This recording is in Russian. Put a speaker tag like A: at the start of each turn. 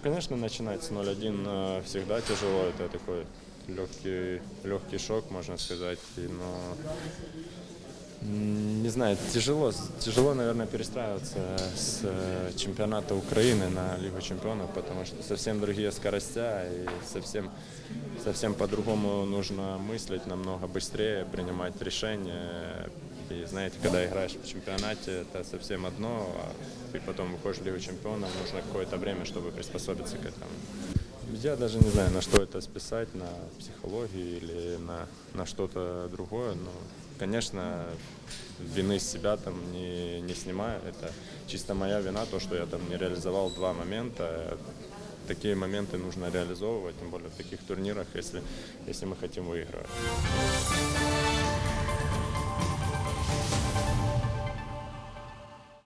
A: Ну, конечно, начинать с 0-1 э, всегда тяжело. Это такой легкий, легкий шок, можно сказать. Но не знаю, тяжело, тяжело, наверное, перестраиваться с э, чемпионата Украины на Лигу чемпионов, потому что совсем другие скоростя и совсем, совсем по-другому нужно мыслить, намного быстрее принимать решения. И знаете, когда играешь в чемпионате, это совсем одно, а ты потом выходишь в Лигу чемпионов, нужно какое-то время, чтобы приспособиться к этому. Я даже не знаю, на что это списать, на психологию или на, на что-то другое. Но, конечно, вины с себя там не, не снимаю. Это чисто моя вина, то, что я там не реализовал два момента. Такие моменты нужно реализовывать, тем более в таких турнирах, если, если мы хотим выигрывать.